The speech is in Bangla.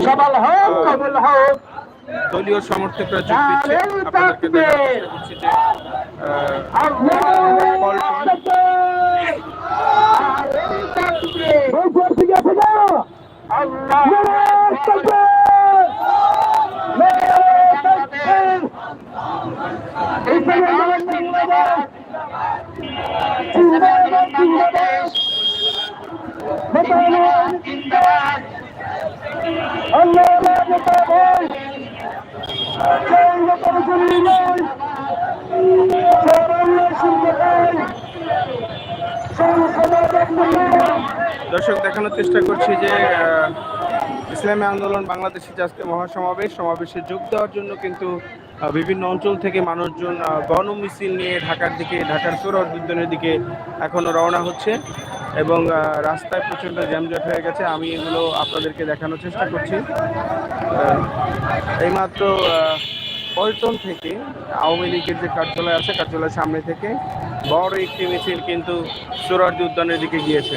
সবল হোক কবুল হোক। দলীয় সমর্থকরা যোগ দিচ্ছে। আপনাদেরকে করছি যে আহ, পল্টন দর্শক, দেখানোর চেষ্টা করছি যে ইসলামী আন্দোলন বাংলাদেশে আজকে মহাসমাবেশ, সমাবেশে যোগ দেওয়ার জন্য কিন্তু বিভিন্ন অঞ্চল থেকে মানুষজন গণমিছিল নিয়ে ঢাকার দিকে, ঢাকার সৌরভ উদ্যানের দিকে এখনও রওনা হচ্ছে এবং রাস্তায় প্রচণ্ড জ্যামজট হয়ে গেছে। আমি এগুলো আপনাদেরকে দেখানোর চেষ্টা করছি। এইমাত্র পল্টন থেকে আওয়ামী লীগের যে কার্যালয় আছে, কার্যালয়ের সামনে থেকে বড় একটি মিছিল কিন্তু সোহরাওয়ার্দী উদ্যানের দিকে গিয়েছে।